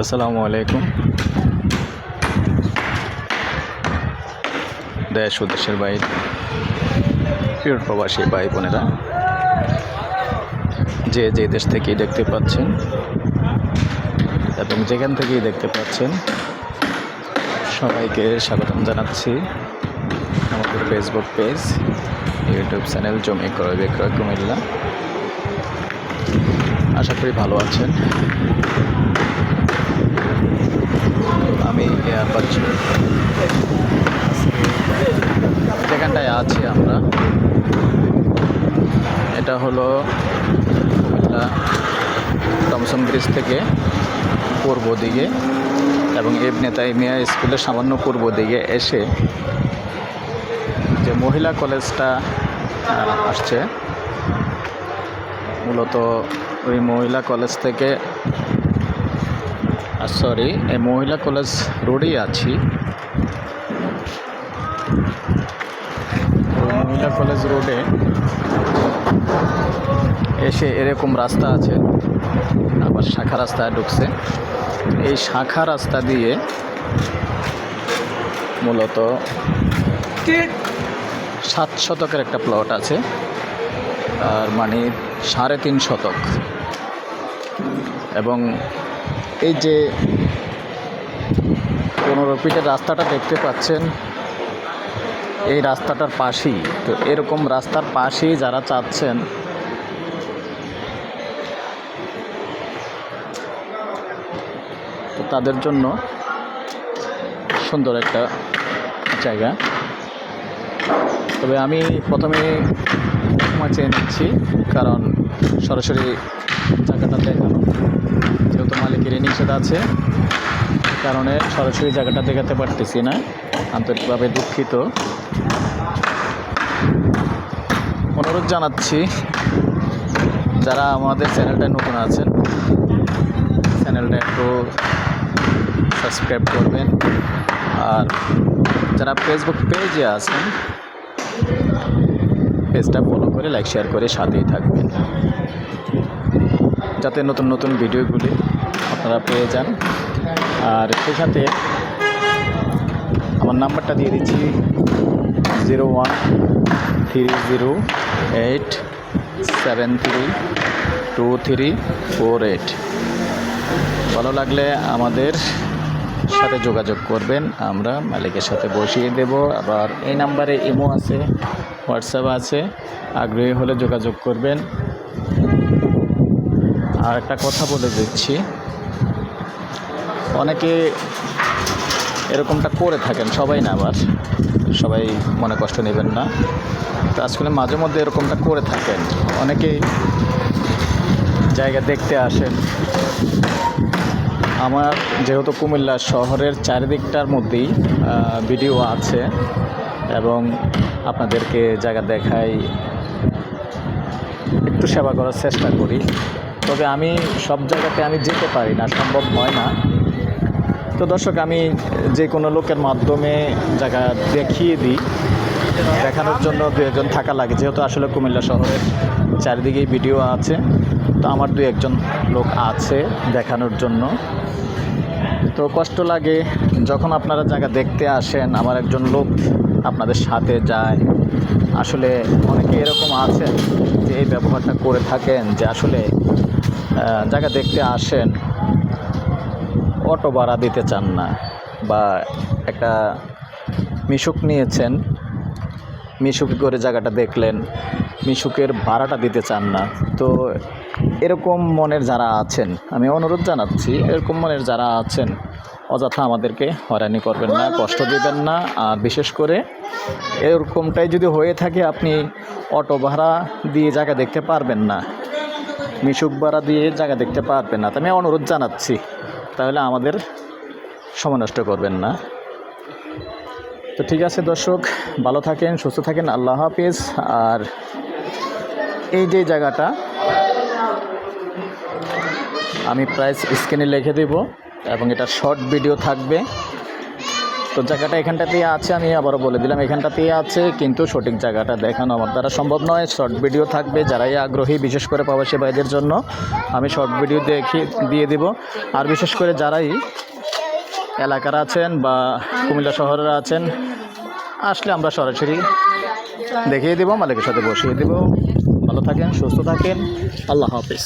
আসসালামু আলাইকুম। দেশ ও দেশের বাইরে। প্রিয় প্রবাসী ভাই বোনেরা, যে যে দেশ থেকেই দেখতে পাচ্ছেন এবং যেখান থেকেই দেখতে পাচ্ছেন, সবাইকে স্বাগতম জানাচ্ছি আমাদের ফেসবুক পেজ ইউটিউব চ্যানেল জমি ক্রয় বিক্রয় কুমিল্লা। আশা করি ভালো আছেন। আমি এয়ারবাজ যেখানটায় আছি আমরা। এটা হলো কুমিল্লা টমসন ব্রিজ থেকে পূর্ব দিকে এবং এবনে তাইমিয়া স্কুলের সামান্য পূর্ব দিকে এসে যে মহিলা কলেজটা আসছে। মূলত ওই মহিলা কলেজ থেকে সরি এই মহিলা কলেজ রোডেই আছি। মহিলা কলেজ রোডে এসে এরকম রাস্তা আছে আবার শাখা রাস্তায় ঢুকছে। এই শাখা রাস্তা দিয়ে মূলত সাত শতকের একটা প্লট আছে আর মানে সাড়ে তিন শতক। এবং এই যে পনেরো ফিটের রাস্তাটা দেখতে পাচ্ছেন, এই রাস্তাটার পাশেই। তো এরকম রাস্তার পাশেই যারা চাচ্ছেন, তো তাদের জন্য সুন্দর একটা জায়গা। তবে আমি প্রথমে চেয়ে নিচ্ছি, কারণ সরাসরি জায়গাটা দেখানো। যেহেতু মালিকের নিষেধ আছে কারণে সরাসরি জায়গাটা দেখাতে পারতেছি না। আন্তরিকভাবে দুঃখিত। অনুরোধ জানাচ্ছি, যারা আমাদের চ্যানেলটায় নতুন আছেন, চ্যানেলটা একটু সাবস্ক্রাইব করবেন। আর যারা ফেসবুক পেজে আছেন পেজটা ফলো করে লাইক শেয়ার করে সাথেই থাকবেন। যাতে নতুন নতুন ভিডিওগুলি আপনারা পেয়ে যান। আর সেই সাথে আমার নাম্বারটা দিয়ে দিচ্ছি zero one three zero eight seven three two three four eight. ভালো লাগলে আমাদের সাথে যোগাযোগ করবেন। আমরা মালিকের সাথে বসিয়ে দেব। আবার এই নাম্বারে ইমো আছে, হোয়াটসঅ্যাপ আছে। আগ্রহী হলে যোগাযোগ করবেন। আর একটা কথা বলে দিচ্ছি। অনেকে এরকমটা করে থাকেন, সবাই না আবার। সবাই মনে কষ্ট নেবেন না। তো আজকাল মাঝে মধ্যে এরকমটা করে থাকেন। অনেকেই জায়গা দেখতে আসেন। আমার যেহেতু কুমিল্লা শহরের চারিদিকটার মধ্যেই ভিডিও আছে এবং আপনাদেরকে জায়গা দেখাই, একটু সেবা করার চেষ্টা করি। তবে আমি সব জায়গাতে আমি যেতে পারি না, সম্ভব হয় না। তো দর্শক, আমি যে কোনো লোকের মাধ্যমে জায়গা দেখিয়ে দিই। দেখানোর জন্য দু একজন থাকা লাগে, যেহেতু আসলে কুমিল্লা শহরের চারিদিকেই ভিডিও আছে। তো আমার দু একজন লোক আছে দেখানোর জন্য। তো কষ্ট লাগে, যখন আপনারা জায়গা দেখতে আসেন, আমার একজন লোক আপনাদের সাথে যায়। আসলে অনেকে এরকম আছেন যে এই ব্যবহারটা করে থাকেন যে আসলে জায়গা দেখতে আসেন, অটো ভাড়া দিতে চান না বা একটা মিশুক নিয়েছেন, মিশুক করে জায়গাটা দেখলেন, মিশুকের ভাড়াটা দিতে চান না। তো এরকম মনের যারা আছেন, আমি অনুরোধ জানাচ্ছি, এরকম মনের যারা আছেন, অযথা আমাদেরকে হয়রানি করবেন না, কষ্ট দেবেন না। আর বিশেষ করে এরকমটাই যদি হয়ে থাকে, আপনি অটো ভাড়া দিয়ে জায়গা দেখতে পারবেন না। মিশুক ভাড়া দিয়ে জায়গা দেখতে পারবেন না। আমি অনুরোধ জানাচ্ছি। তাহলে আমাদের সময় নষ্ট করবেন না। তো ঠিক আছে দর্শক, ভালো থাকেন, সুস্থ থাকেন, আল্লাহ হাফিজ। আর এই যে জায়গাটা, আমি প্রাইস স্ক্রিনে লিখে দেব এবং এটা শর্ট ভিডিও থাকবে। তো জায়গাটা এখানটাতেই আছে, আমি আবারও বলে দিলাম এখানটাতেই আছে, কিন্তু সঠিক জায়গাটা দেখানো আমার দ্বারা সম্ভব নয়। শর্ট ভিডিও থাকবে, যারাই আগ্রহী, বিশেষ করে প্রবাসী ভাইদের জন্য, আমি শর্ট ভিডিও দেখি, দিয়ে দিব। আর বিশেষ করে যারাই এলাকার আছেন বা কুমিল্লা শহরের আছেন, আসলে আমরা সরাসরি দেখিয়ে দেবো, মালিকের সাথে বসিয়ে দেবো। ভালো থাকেন, সুস্থ থাকেন, আল্লাহ হাফিজ।